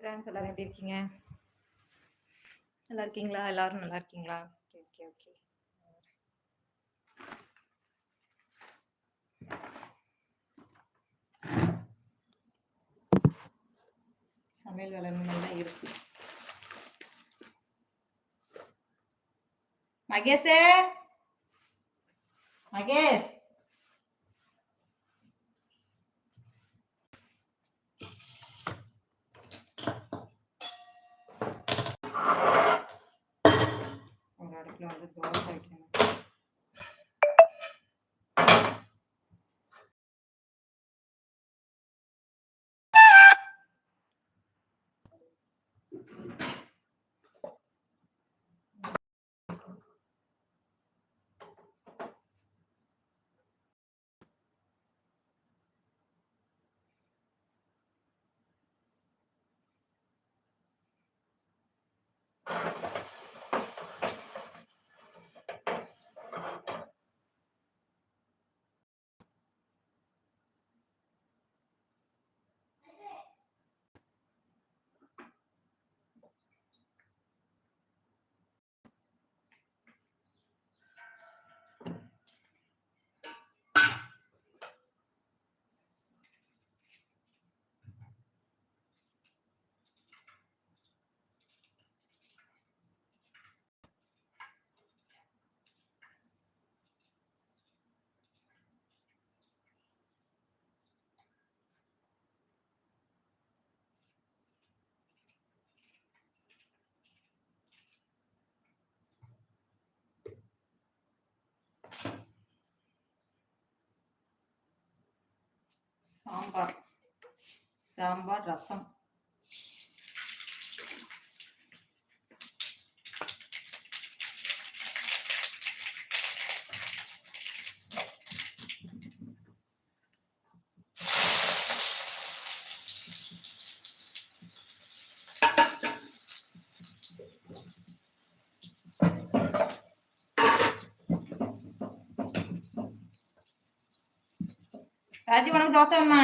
Friends எல்லாரும் எப்படி இருக்கீங்க? நல்லா இருக்கீங்களா? எல்லாரும் நல்லா இருக்கீங்களா? ஓகே ஓகே ஓகே சமையல் வேலை நல்லா இருக்கு. மகேஷே மகேஷ் ஒரு அடுப்பில் வந்து தோசை வைக்கணும் சாம்பார். சாம்பார் ரசம். ராஜி உனக்கு தோசை வேணுமா?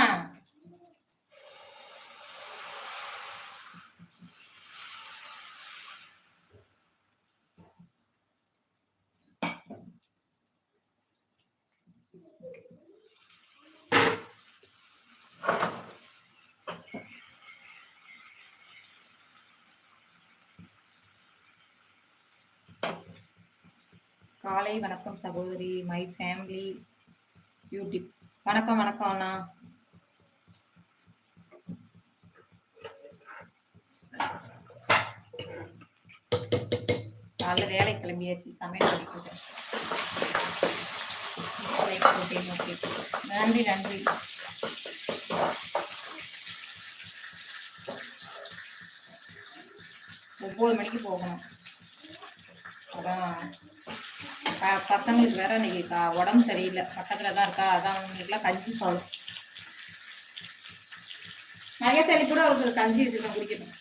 காலை வணக்கம் சகோதரி மை ஃபேமிலி யூடியூப் வணக்கம் வணக்கம் அண்ணா. காலைல வேலை கிளம்பியாச்சு சமையல் பண்ணிட்டு நன்றி நன்றி. ஒம்பது மணிக்கு போகணும். அதான் பசங்களுக்கு வேற இன்னைக்கு உடம்பு சரியில்லை. பக்கத்துல தான் இருக்கா. அதான் அவங்களுக்குலாம் கஞ்சி சாப்பிடும் மகேசலி கூட அவருக்கு கஞ்சி வச்சுருக்கேன் குடிக்கணும்.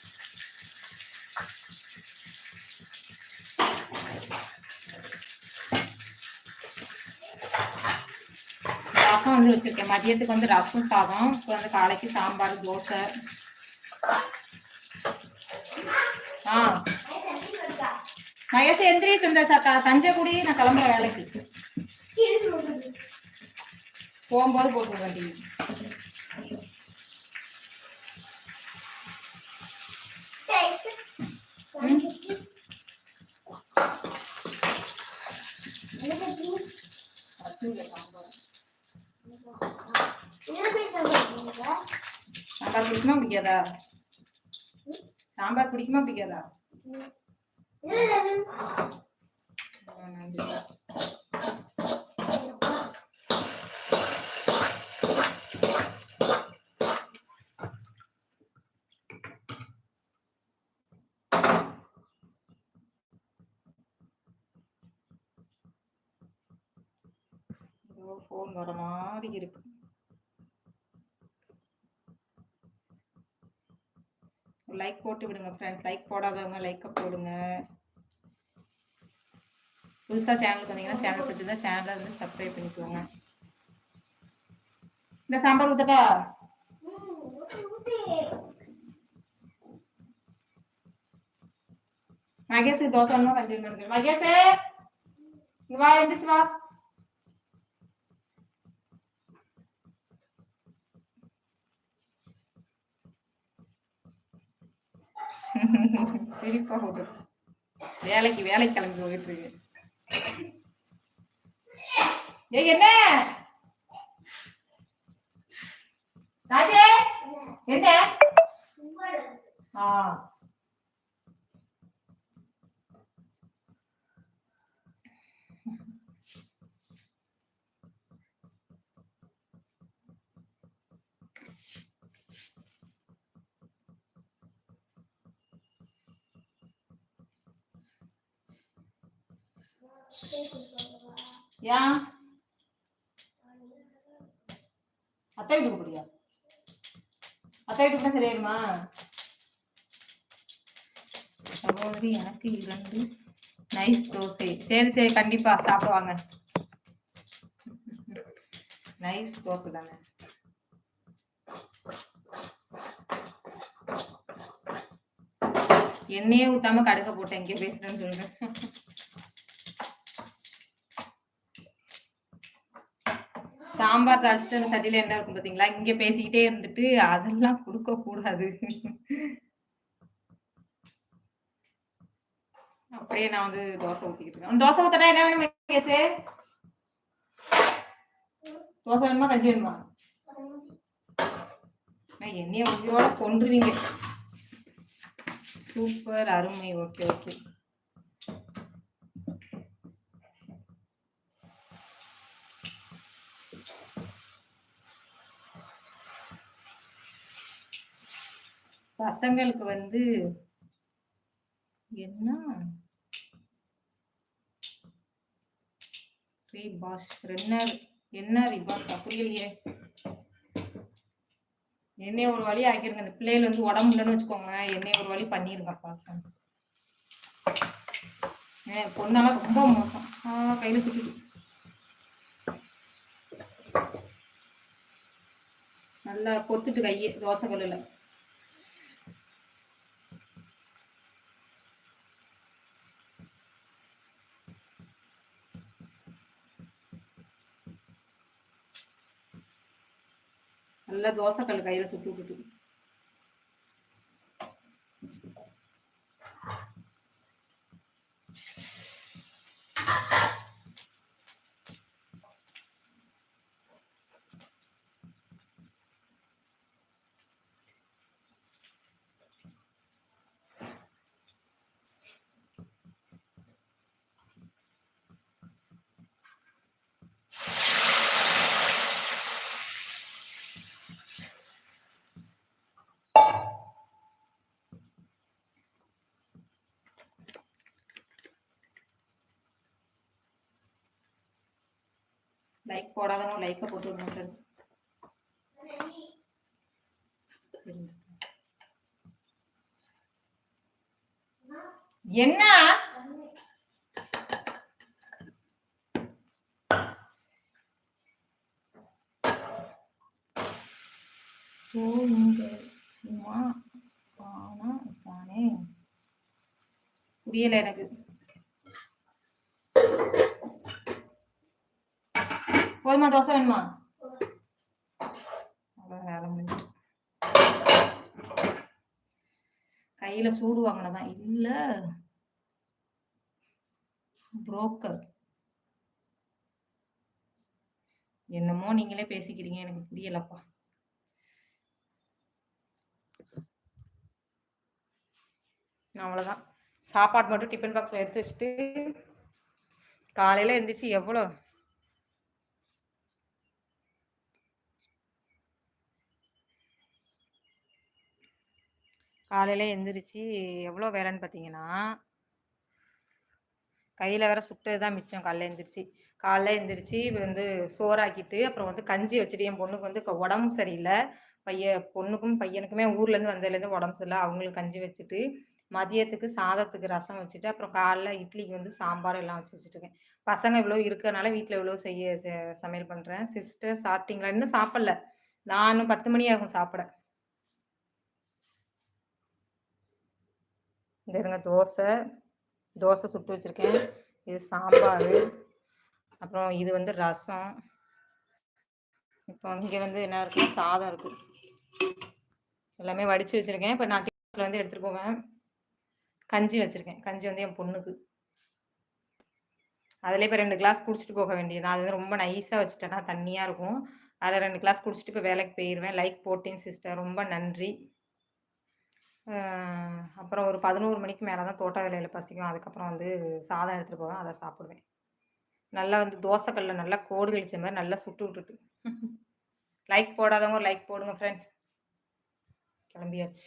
ரசம் வந்து வச்சிருக்கேன். மதியத்துக்கு வந்து ரசம் சாதம். இப்போ வந்து காலைக்கு சாம்பார் தோசை. ஆ. மகேஷ் எந்திரிச்சு இந்த தஞ்சைக்குடி நான் கிளம்புற வேலைக்கு. போகும்போது போட்டு வண்டி சாம்பார் பிடிக்குமா பிடிக்காதா? சாம்பார் பிடிக்குமா பிடிக்காதா? ஃபோன் வர மாதிரி இருக்கு. லைக் போட்டு விடுங்க ஃப்ரெண்ட்ஸ் லைக் போடாதவங்க லைக்கை போடுங்க. புதுசாக சேனலுக்கு வந்தீங்கன்னா சேனல் பிடிச்சிருந்தா சேனலை வந்து சப்ஸ்கிரைப் பண்ணிக்கோங்க. இந்த சாம்பார் ஊத்தட்டா? மகேஷுக்கு தோசை கொஞ்சம் மகேஷே இங்க வா எந்திரிச்சு வா. சிரிப்பா போட்டு. வேலைக்கு வேலைக்கு கிளம்பி போயிட்டு இருக்கு. ஏய் என்ன? ராஜே? என்ன? ஆ. ஏன் அத்தை வீட்டுக்கு போறியா? அத்தை வீட்டுக்கு சரியாயிருமா? சகோதரி எனக்கு இரண்டு நைஸ் தோசை. சரி சரி கண்டிப்பா சாப்பிடுவாங்க நைஸ் தோசை தானே? எண்ணெயே ஊத்தாம கடுக்க போட்டேன் இங்கே பேசுறேன்னு சொல்றேன். சாம்பார் தாளிச்சுட்டு அந்த சட்டியில என்ன இருக்கும் பாத்தீங்களா? இங்க பேசிக்கிட்டே இருந்துட்டு அதெல்லாம் கொடுக்க கூடாது. அப்படியே நான் வந்து தோசை ஊத்திக்கிட்டு இருக்கேன். தோசை ஊத்தனா என்ன வேணும் கேசு? தோசை வேணுமா கஞ்சி வேணுமா? நான் என்னைய உயிரோட கொன்றுவீங்க. சூப்பர் அருமை. Okay okay. பசங்களுக்கு வந்து என்ன? ரீபாஷ் ரென்னர் என்ன ரீபாஷ் புரியலையே என்னைய ஒரு வழி ஆக்கிருங்க. இந்த பிள்ளைகள் வந்து உடம்பு இல்லைன்னு வச்சுக்கோங்க என்னைய ஒரு வழி பண்ணிருங்க பாசம் பொண்ணெல்லாம் ரொம்ப மோசம். கையில சுட்டு நல்லா கொத்துட்டு கையே தோசை கல்லில். நல்லா தோசைக்கல் கையில் சுட்டு விட்டுட்டு லைக் போடாதவங்க லைக்கை போட்டு விடுங்க ஃப்ரெண்ட்ஸ் என்ன? சும்மா புரியல எனக்கு. போதுமா தோசை வேணுமா வேலை முடிஞ்சு கையில சூடு வாங்கினதான் இல்ல புரோக்கர் என்னமோ நீங்களே பேசிக்கிறீங்க எனக்கு புரியலப்பா அவ்வளோதான் சாப்பாடு மட்டும் டிஃபன் பாக்ஸில் எடுத்து வச்சுட்டு காலையில் எழுந்திரிச்சு எவ்வளோ காலையில் எந்திரிச்சு எவ்வளோ வேலைன்னு பார்த்தீங்கன்னா கையில் வேற சுட்டது தான் மிச்சம். காலைல எழுந்திரிச்சு காலைல எழுந்திரிச்சு வந்து சோறாக்கிட்டு அப்புறம் வந்து கஞ்சி வச்சுட்டு என் பொண்ணுக்கு வந்து உடம்பு சரியில்லை. பைய பொண்ணுக்கும் பையனுக்குமே ஊர்லேருந்து வந்ததுலேருந்து உடம்பு சரியில்லை. அவங்களுக்கு கஞ்சி வச்சுட்டு மதியத்துக்கு சாதத்துக்கு ரசம் வச்சுட்டு அப்புறம் காலைல இட்லிக்கு வந்து சாம்பார் எல்லாம் வச்சு வச்சுட்டுருக்கேன் பசங்க இவ்வளோ இருக்கிறனால வீட்டில் இவ்வளோ செய்ய சமையல் பண்ணுறேன் சிஸ்டர் சாப்பிட்டீங்களா? இன்னும் சாப்பிடல. நானும் பத்து மணி ஆகும் சாப்பிட. இந்த இருங்க தோசை. தோசை சுட்டு வச்சுருக்கேன். இது சாம்பார். அப்புறம் இது வந்து ரசம். இப்போ இங்கே வந்து என்ன இருக்குது சாதம் இருக்குது எல்லாமே வடித்து வச்சுருக்கேன். இப்போ நான் டீச்சரில் வந்து எடுத்துகிட்டு போவேன். கஞ்சி வச்சுருக்கேன். கஞ்சி வந்து என் பொண்ணுக்கு. அதில் இப்போ ரெண்டு கிளாஸ் குடிச்சிட்டு போக வேண்டியது அது வந்து ரொம்ப நைஸாக வச்சுட்டேன்னா தண்ணியாக இருக்கும். அதில் ரெண்டு கிளாஸ் குடிச்சிட்டு இப்போ வேலைக்கு போயிடுவேன் லைக் போட்டேன் சிஸ்டர் ரொம்ப நன்றி. அப்புறம் ஒரு பதினோரு மணிக்கு மேலே தான் தோட்ட வேலையில் பசிக்கும். அதுக்கப்புறம் வந்து சாதம் எடுத்துகிட்டு போவேன் அதை சாப்பிடுவேன். நல்லா வந்து தோசைக்கல்ல நல்லா கோடு கழிச்ச மாதிரி நல்லா சுட்டு விட்டுட்டு. லைக் போடாதவங்க ஒரு லைக் போடுங்க ஃப்ரெண்ட்ஸ் கிளம்பியாச்சு.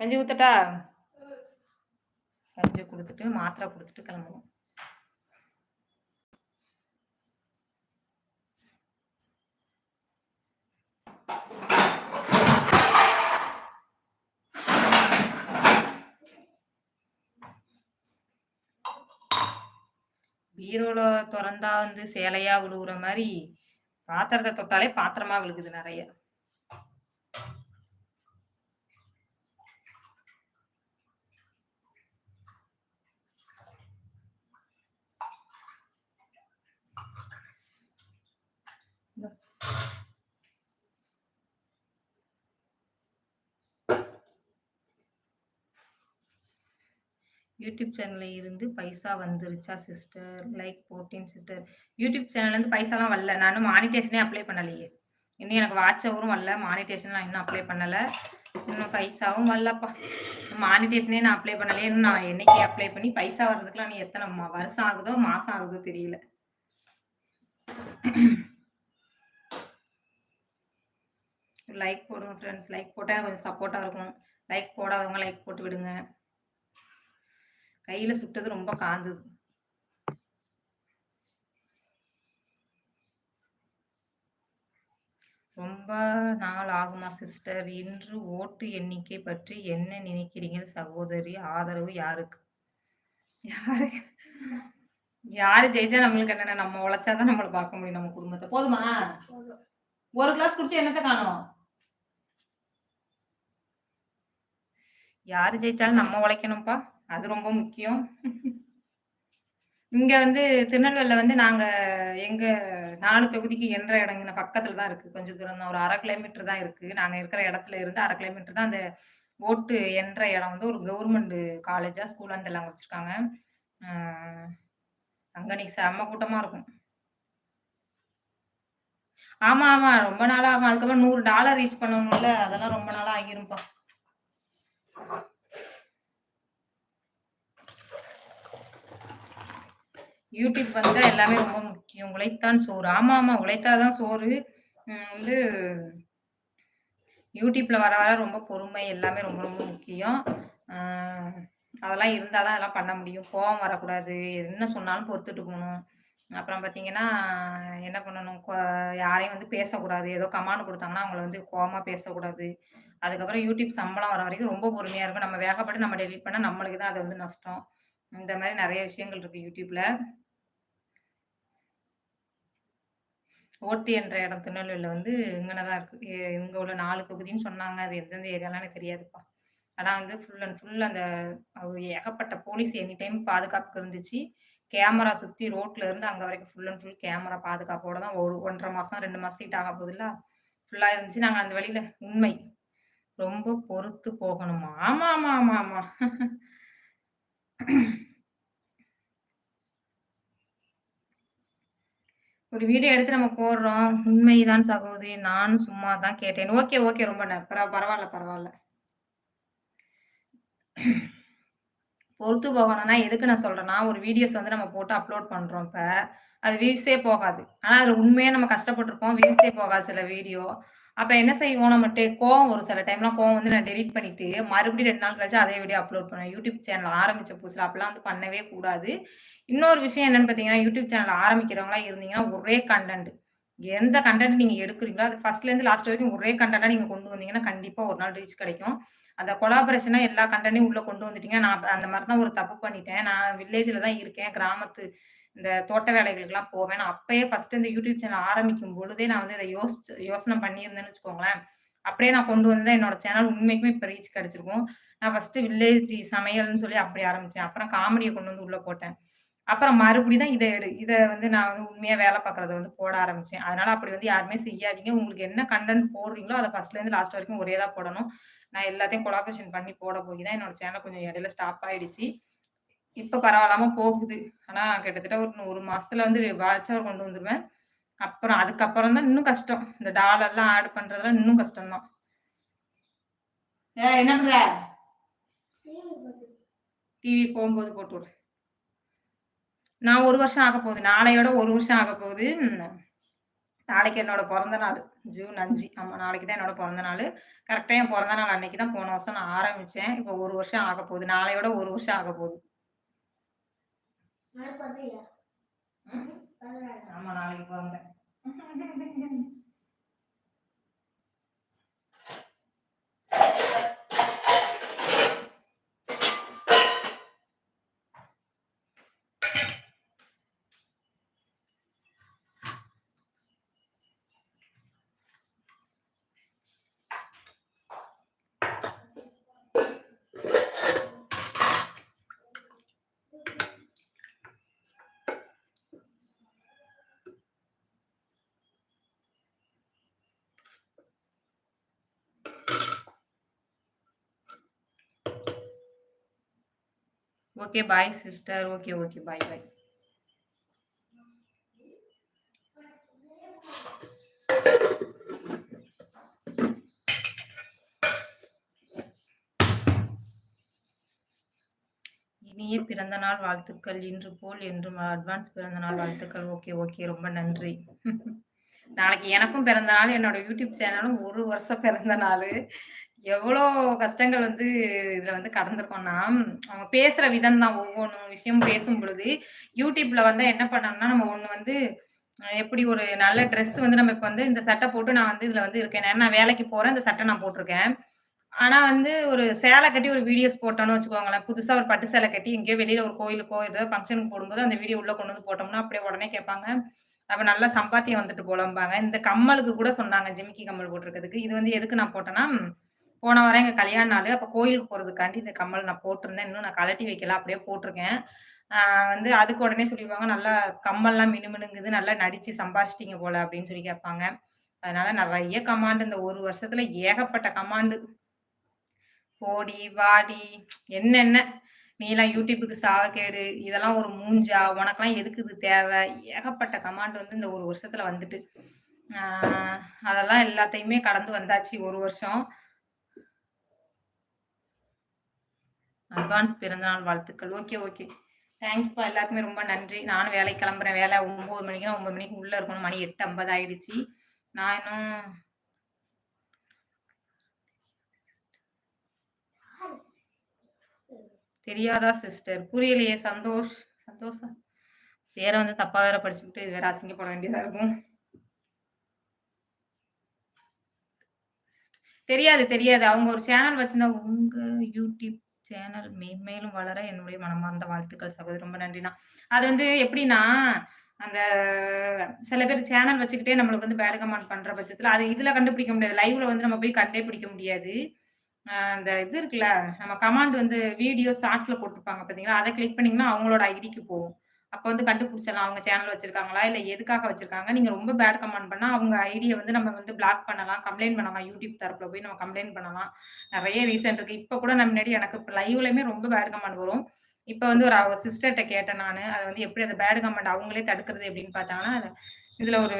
கஞ்சி ஊத்துட்டா? கஞ்சி கொடுத்துட்டு மாத்திரை கொடுத்துட்டு கிளம்புவோம் பீரோவில் திறந்தா வந்து சேலையாக விழுகுற மாதிரி பாத்திரத்தை தொட்டாலே பாத்திரமா விழுகுது நிறைய. யூடியூப் சேனலில் இருந்து பைசா வந்துருச்சா சிஸ்டர் லைக் போட்டேன் சிஸ்டர் யூடியூப் சேனல்லேருந்து பைசாலாம் வரல. நானும் மானிட்டேஷனே அப்ளை பண்ணலையே. இன்னும் எனக்கு வாட்ச் அவரும் வரல. மானிட்டேஷன் நான் இன்னும் அப்ளை பண்ணலை. இன்னும் பைசாவும் வரலப்பா. மானிட்டேஷனே நான் அப்ளை பண்ணலையே. இன்னும் நான் என்னைக்கு அப்ளை பண்ணி பைசா வர்றதுக்குலாம் நீ எத்தனை வருஷம் ஆகுதோ மாதம் ஆகுதோ தெரியல. லைக் போடுங்க ஃப்ரெண்ட்ஸ் லைக் போட்டால் கொஞ்சம் சப்போர்ட்டாக இருக்கும் லைக் போடாதவங்க லைக் போட்டு விடுங்க. கையில் சுட்டது ரொம்ப காந்தது. ரொம்ப நாள் ஆகுமா சிஸ்டர் இன்று ஓட்டு எண்ணிக்கை பற்றி என்ன நினைக்கிறீங்க சகோதரி? ஆதரவு யாருக்கு? யாரு? யாரு ஜெயிச்சா நம்மளுக்கு என்னென்ன? நம்ம உழைச்சாதான் நம்மளை பார்க்க முடியும் நம்ம குடும்பத்தை. போதுமா? ஒரு கிளாஸ் குடிச்சு என்னத்தை காணும்? யாரு ஜெயிச்சாலும் நம்ம உழைக்கணும்ப்பா அது ரொம்ப முக்கியம் இங்க வந்து திருநெல்வேலியில் வந்து நாங்க எங்க நாலு தொகுதிக்கு என்ற இடங்கின பக்கத்துல தான் இருக்கு. கொஞ்சம் தூரம் தான். ஒரு அரை கிலோமீட்டர் தான் இருக்கு. நாங்க இருக்கிற இடத்துல இருந்து அரை கிலோமீட்டர் தான் அந்த ஓட்டு என்ற இடம் வந்து ஒரு கவர்மெண்ட் காலேஜா, ஸ்கூலான்னு அந்த எல்லாம் வச்சிருக்காங்க. அங்க நீ செம்ம கூட்டமா இருக்கும். ஆமா, ஆமா. ரொம்ப நாளா ஆகும். அதுக்கப்புறம் நூறு டாலர் ரீச் பண்ணணும்ல. அதெல்லாம் ரொம்ப நாளா ஆகிரும்ப்பா. யூடியூப் வந்தால் எல்லாமே ரொம்ப முக்கியம். உழைத்தான் சோறு. ஆமாம் ஆமாம் உழைத்தாதான் சோறு. வந்து யூடியூப்பில் வர வர ரொம்ப பொறுமை எல்லாமே ரொம்ப ரொம்ப முக்கியம். அதெல்லாம் இருந்தால் தான் அதெல்லாம் பண்ண முடியும். கோவம் வரக்கூடாது. என்ன சொன்னாலும் பொறுத்துட்டு போகணும். அப்புறம் பார்த்தீங்கன்னா என்ன பண்ணணும்? யாரையும் வந்து பேசக்கூடாது. ஏதோ கமாண்ட் கொடுத்தாங்கன்னா அவங்கள வந்து கோவமாக பேசக்கூடாது. அதுக்கப்புறம் யூடியூப் சம்பளம் வர வரைக்கும் ரொம்ப பொறுமையாக இருக்கும். நம்ம வேகப்பட்டு நம்ம டெலிட் பண்ணால் நம்மளுக்கு தான் அது வந்து நஷ்டம். இந்த மாதிரி நிறைய விஷயங்கள் இருக்குது யூடியூப்பில் ஓட்டி என்ற இடம் திருநெல்வேலியில் வந்து இங்கன தான் இருக்குது இங்கே உள்ள நாலு தொகுதின்னு சொன்னாங்க. அது எந்தெந்த ஏரியாலாம் எனக்கு தெரியாதுப்பா. ஆனால் வந்து ஃபுல் அண்ட் ஃபுல் அந்த ஏகப்பட்ட போலீஸ் எனி டைம் பாதுகாப்பு இருந்துச்சு. கேமரா சுற்றி ரோட்டில் இருந்து அங்கே வரைக்கும் ஃபுல் அண்ட் ஃபுல் கேமரா பாதுகாப்போட தான் ஒரு ஒன்றரை மாதம் ரெண்டு மாதத்துக்கிட்ட ஆக போதில்ல. ஃபுல்லாக இருந்துச்சு. நாங்கள் அந்த வழியில் உண்மை. ரொம்ப பொறுத்து போகணுமா. ஆமாம் ஆமாம் ஆமாம் ஆமாம் ஒரு வீடியோ எடுத்து நம்ம போடுறோம். உண்மைதான் சகோதரி. நானும் சும்மா தான் கேட்டேன். Okay okay. ரொம்ப பரவாயில்ல பரவாயில்ல. பொறுத்து போகணும்னா எதுக்கு நான் சொல்றேன்னா ஒரு வீடியோஸ் வந்து நம்ம போட்டு அப்லோட் பண்றோம் இப்ப. அது வியூஸே போகாது. ஆனா அதுல உண்மையா நம்ம கஷ்டப்பட்டிருப்போம் வியூஸே போகாது சில வீடியோ. அப்ப என்ன செய்வோம்? நம்மகிட்ட கோவம் ஒரு சில டைம்லாம் கோவம் வந்து நான் டெலிட் பண்ணிட்டு மறுபடியும் ரெண்டு நாள் கழிச்சு அதே வீடியோ அப்லோட் பண்ணுவேன். யூடியூப் சேனல் ஆரம்பிச்ச புதுசில் அப்பெல்லாம் வந்து பண்ணவே கூடாது. இன்னொரு விஷயம் என்னன்னு பார்த்தீங்கன்னா யூடியூப் சேனல் ஆரம்பிக்கிறவங்களா இருந்தீங்கன்னா ஒரே கண்டென்ட் எந்த கண்டென்ட் நீங்கள் எடுக்கிறீங்களோ அது ஃபர்ஸ்ட்லேருந்து லாஸ்ட் வரைக்கும் ஒரே கண்டென்ட்டாக நீங்கள் கொண்டு வந்தீங்கன்னா கண்டிப்பாக ஒரு நாள் ரீச் கிடைக்கும். அந்த கொலாபரேஷனாக எல்லா கண்டென்ட்டையும் உள்ளே கொண்டு வந்துட்டீங்கன்னா நான் அந்த மாதிரி தான் ஒரு தப்பு பண்ணிட்டேன். நான் வில்லேஜில் தான் இருக்கேன். கிராமத்து இந்த தோட்ட வேலைகளுக்கெல்லாம் போவேன் நான் அப்பயே ஃபஸ்ட்டு இந்த யூடியூப் சேனல் ஆரம்பிக்கும் பொழுதே நான் வந்து இதை யோசிச்சு யோசனை பண்ணியிருந்தேன்னு வச்சுக்கோங்களேன் அப்படியே நான் கொண்டு வந்தேன் என்னோட சேனல் உண்மைக்குமே இப்போ ரீச் கிடைச்சிருக்கும். நான் ஃபர்ஸ்ட்டு வில்லேஜ் சமையல்னு சொல்லி அப்படி ஆரம்பிச்சேன். அப்புறம் காமெடியை கொண்டு வந்து உள்ள போட்டேன். அப்புறம் மறுபடியும் தான் இதை எடு இதை வந்து நான் வந்து உண்மையாக வேலை பார்க்குறத வந்து போட ஆரம்பிச்சேன். அதனால அப்படி வந்து யாருமே செய்யாதீங்க. உங்களுக்கு என்ன கண்டென்ட் போடுறீங்களோ, அதை ஃபர்ஸ்ட்லேருந்து லாஸ்ட் வரைக்கும் ஒரே தான் போடணும். நான் எல்லாத்தையும் கொலாபரேஷன் பண்ணி போட போய் தான் என்னோட சேனல் கொஞ்சம் இடையில ஸ்டாப் ஆயிடுச்சு. இப்ப பரவாயில்லாம போகுது. ஆனா கிட்டத்தட்ட ஒரு ஒரு மாசத்துல வந்து வாட்ச் கொண்டு வந்துருவேன். அப்புறம் அதுக்கப்புறம் தான் இன்னும் கஷ்டம். இந்த டாலர்லாம் ஆட் பண்றதுலாம் இன்னும் கஷ்டம் தான். ஏ என்ன பண்ற? டிவி போகும்போது போட்டு விடு. நான் ஒரு வருஷம் ஆக போகுது. நாளையோட ஒரு வருஷம் ஆகப் போகுது. நாளைக்கு என்னோட பிறந்த நாள். ஜூன் அஞ்சு ஆமா நாளைக்கு தான் என்னோட பிறந்த நாள் கரெக்டாக என் பிறந்த நாள் அன்னைக்கு தான் போன வருஷம் நான் ஆரம்பிச்சேன். இப்போ ஒரு வருஷம் ஆகப் போகுது. நாளையோட ஒரு வருஷம் ஆகப் போகுது. ஆமா நாளைக்கு பொறந்தேன். Okay bye sister. Okay, okay. Bye, bye. இனிய பிறந்தநாள் வாழ்த்துக்கள். இன்று போல் என்றும் அட்வான்ஸ் பிறந்தநாள் வாழ்த்துக்கள். Okay, okay. ரொம்ப நன்றி. நாளைக்கு எனக்கும் பிறந்த நாள். என்னோட யூடியூப் சேனலும் ஒரு வருஷம் பிறந்த நாள் எவ்வளோ கஷ்டங்கள் வந்து இதுல வந்து கடந்திருக்கோம்னா, அவங்க பேசுற விதம் தான் ஒவ்வொன்னும் விஷயம் பேசும்பொழுது, யூடியூப்ல வந்து என்ன பண்ணோம்னா நம்ம ஒண்ணு வந்து எப்படி ஒரு நல்ல ட்ரெஸ் வந்து நம்ம இப்போ வந்து இந்த சட்டை போட்டு நான் வந்து இதுல வந்து இருக்கேன். நான் வேலைக்கு போறேன். இந்த சட்டை நான் போட்டிருக்கேன் ஆனா வந்து ஒரு சேலை கட்டி ஒரு வீடியோஸ் போட்டோம்னு வச்சுக்கோங்களேன். புதுசா ஒரு பட்டு சேலை கட்டி எங்கேயோ வெளியில ஒரு கோயிலுக்கோ, ஏதோ ஃபங்க்ஷனுக்கு போடும்போது அந்த வீடியோ உள்ள கொண்டு வந்து போட்டோம்னா, அப்படியே உடனே கேட்பாங்க. அப்ப நல்லா சம்பாத்தியம் வந்துட்டு போலம்பாங்க. இந்த கம்மலுக்கு கூட சொன்னாங்க. ஜிமிக்கி கம்மல் போட்டிருக்கிறதுக்கு. இது வந்து எதுக்கு நான் போட்டேன்னா, போன வாரம் எங்க கல்யாண நாள் அப்ப கோயிலுக்கு போறதுக்காண்டி இந்த கம்மல் நான் போட்டிருந்தேன். இன்னும் நான் கழட்டி வைக்கல. அப்படியே போட்டிருக்கேன். வந்து அதுக்கு உடனே சொல்லிடுவாங்க "நல்லா கம்மல்லாம் மினுமினுங்குது. நல்லா நடிச்சு சம்பாரிச்சிட்டிங்க போல" அப்படின்னு சொல்லி கேட்பாங்க. அதனால நிறைய கமாண்ட் இந்த ஒரு வருஷத்துல ஏகப்பட்ட கமாண்டு. போடி, வாடி என்னென்ன நீலாம் யூடியூபுக்கு சாவக்கேடு. இதெல்லாம் ஒரு மூஞ்சா? உனக்கெல்லாம் எதுக்கு இது தேவை? ஏகப்பட்ட கமாண்ட் வந்து இந்த ஒரு வருஷத்துல வந்துட்டு. அதெல்லாம் எல்லாத்தையுமே கடந்து வந்தாச்சு ஒரு வருஷம். அட்வான்ஸ் பிறந்தநாள் வாழ்த்துக்கள். Okay, okay. தேங்க்ஸ்ப்பா எல்லாருக்குமே ரொம்ப நன்றி. நானும் வேலைக்கு கிளம்புறேன். வேலை 9 மணிக்குன்னா 9 மணிக்கு உள்ள இருக்கணும். மணி 8:50 ஆயிடுச்சு. நான் இன்னும் தெரியாதா சிஸ்டர்? புரியலையே சந்தோஷ். சந்தோஷம் வேற வந்து தப்பா வேற படிச்சுக்கிட்டு இது வேற அசிங்கப்பட வேண்டியதா இருக்கும். தெரியாது, தெரியாது. அவங்க ஒரு சேனல் வச்சிருந்தா உங்க யூடியூப் சேனல் மேன்மேலும் வளர என்னுடைய மனமார்ந்த வாழ்த்துக்கள் சகோதரி. ரொம்ப நன்றிண்ணா. அது வந்து எப்படின்னா, அந்த சில பேர் சேனல் வச்சுக்கிட்டே நம்மளுக்கு வந்து பேட் கமெண்ட் பண்ற பட்சத்துல அது இதுல கண்டுபிடிக்க முடியாது. லைவ்ல வந்து நம்ம போய் கண்டே பிடிக்க முடியாது. அந்த இது இருக்குல்ல, நம்ம கமாண்ட் வந்து வீடியோ ஷார்ட்ஸ்ல போட்டுருப்பாங்க பார்த்தீங்களா? அதை கிளிக் பண்ணீங்கன்னா, அவங்களோட ஐடிக்கு போகும். அப்ப வந்து கண்டுபிடிச்சிடலாம். அவங்க சேனல் வச்சிருக்காங்களா? இல்ல எதுக்காக வச்சிருக்காங்க? நீங்க ரொம்ப பேட் கமெண்ட் பண்ணா, அவங்க ஐடிய வந்து நம்ம வந்து பிளாக் பண்ணலாம். கம்ப்ளைண்ட் பண்ணலாம். யூடியூப் தரப்புல போய் நம்ம கம்ப்ளைண்ட் பண்ணலாம். நிறைய ரீசன் இருக்கு. இப்ப கூட நான் முன்னாடி எனக்கு லைவ்லயுமே ரொம்ப பேட் கமெண்ட் வரும். இப்ப வந்து ஒரு சிஸ்டர்கிட்ட கேட்டேன் நான் அதை வந்து எப்படி அந்த பேட் கமெண்ட் அவங்களே தடுக்கிறது எப்படின்னு பார்த்தாங்கன்னா, இதுல ஒரு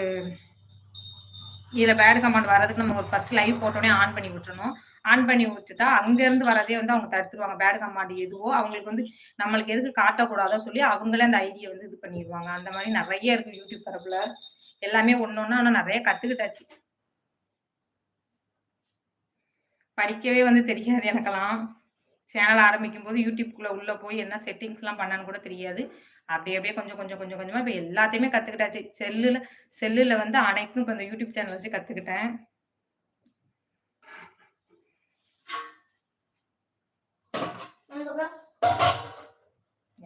இதுல பேட் கமெண்ட் வர்றதுக்கு நம்ம ஒரு ஃபர்ஸ்ட் லைவ் போட்டோன்னே ஆன் பண்ணி விட்டுறணும். ஆன் பண்ணி விட்டுட்டா, அங்கருந்து வரதே வந்து அவங்க தடுத்துருவாங்க. பேட் கமாண்ட் எதுவோ அவங்களுக்கு வந்து நம்மளுக்கு எதுக்கு காட்டக்கூடாதோ சொல்லி அவங்களே அந்த ஐடியா வந்து இது பண்ணிடுவாங்க அந்த மாதிரி நிறைய இருக்கு யூடியூப் தரப்புல. எல்லாமே ஒண்ணு ஆனா நிறைய கத்துக்கிட்டாச்சு. படிக்கவே வந்து தெரியாது எனக்கெல்லாம். சேனல் ஆரம்பிக்கும்போது யூடியூப்குள்ள உள்ள போய் என்ன செட்டிங்ஸ்லாம் பண்ணான்னு கூட தெரியாது. அப்படியே அப்படியே கொஞ்சம் கொஞ்சம் கொஞ்சம் கொஞ்சமா இப்ப எல்லாத்தையுமே கத்துக்கிட்டாச்சு. செல்லுல செல்லுல வந்து அனைத்தும் இப்ப இந்த யூடியூப் சேனல் வச்சு கத்துக்கிட்டேன்.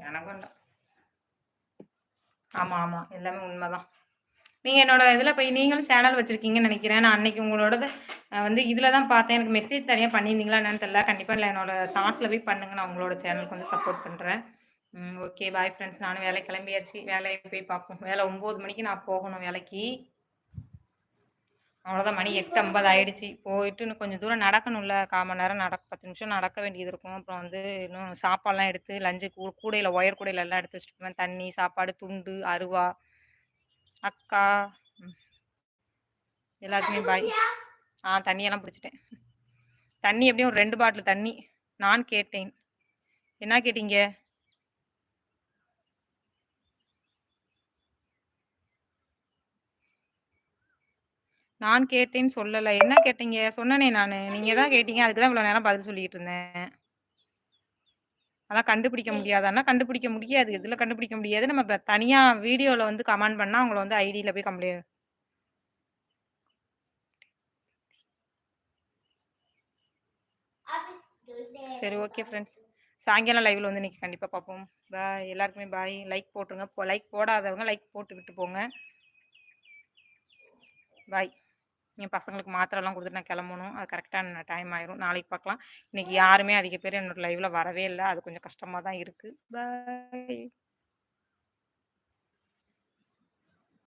எனக்கும் தான். ஆமா, ஆமா. எல்லாமே உண்மைதான். நீங்க என்னோட இதுல போய் நீங்களும் சேனல் வச்சிருக்கீங்கன்னு நினைக்கிறேன். நான் அன்னைக்கு உங்களோட வந்து இதில் தான் பார்த்தேன். எனக்கு மெசேஜ் தனியாக பண்ணியிருந்தீங்களா என்னன்னு தெரியல. கண்டிப்பாக இல்லை என்னோட ஷார்ட்ஸில் போய் பண்ணுங்க. நான் உங்களோட சேனலுக்கு வந்து சப்போர்ட் பண்ணுறேன் ஓகே பாய் ஃப்ரெண்ட்ஸ் நானும் வேலை கிளம்பியாச்சு. வேலையை போய் பார்ப்போம். வேலை ஒம்பது மணிக்கு நான் போகணும் வேலைக்கு. அவ்வளோதான் மணி எட்டு ஐம்பது ஆயிடுச்சு. போயிட்டு இன்னும் கொஞ்சம் தூரம் நடக்கணும்ல கால் மணி நேரம் நடக்க பத்து நிமிஷம் நடக்க வேண்டியது இருக்கும். அப்புறம் வந்து இன்னும் சாப்பாடெலாம் எடுத்து லஞ்சு கூ கூடையில் ஒயர் கூடையில் எல்லாம் எடுத்து வச்சுட்டு போவேன் தண்ணி சாப்பாடு துண்டு அருவா அக்கா எல்லாத்துக்குமே எல்லாருக்குமே பாய் ஆ தண்ணியெல்லாம் பிடிச்சிட்டேன். தண்ணி எப்படியும் ஒரு ரெண்டு பாட்டில் தண்ணி. நான் கேட்டேன். என்ன கேட்டீங்க? நான் கேட்டேன்னு சொல்லலை. என்ன கேட்டீங்க? சொன்னனே நான். நீங்கள் தான் கேட்டீங்க. அதுக்கு தான் இவ்வளோ நேரம் பதில் சொல்லிட்டு இருந்தேன். அதான் கண்டுபிடிக்க முடியாதான்னா கண்டுபிடிக்க முடியாது. இதில் கண்டுபிடிக்க முடியாது? நம்ம இப்போ தனியாக வீடியோவில் வந்து கமெண்ட் பண்ணால் அவங்கள வந்து ஐடியில் போய் கம்ப்ளைண்ட் சரி ஓகே ஃப்ரெண்ட்ஸ். சாயங்காலம் லைவில் வந்து இன்றைக்கி கண்டிப்பாக பார்ப்போம் பாய். எல்லாருக்குமே பாய். லைக் போட்டுருங்க. லைக் போடாதவங்க லைக் போட்டு விட்டு போங்க. பாய். என் பசங்களுக்கு மாத்திரைலாம் கொடுத்துட்டு நான் கிளம்பணும். அது கரெக்டான டைம் ஆயிரும். நாளைக்கு பார்க்கலாம் இன்றைக்கி யாருமே அதிக பேர் என்னோட லைவில் வரவே இல்லை. அது கொஞ்சம் கஷ்டமாக தான் இருக்குது பாய்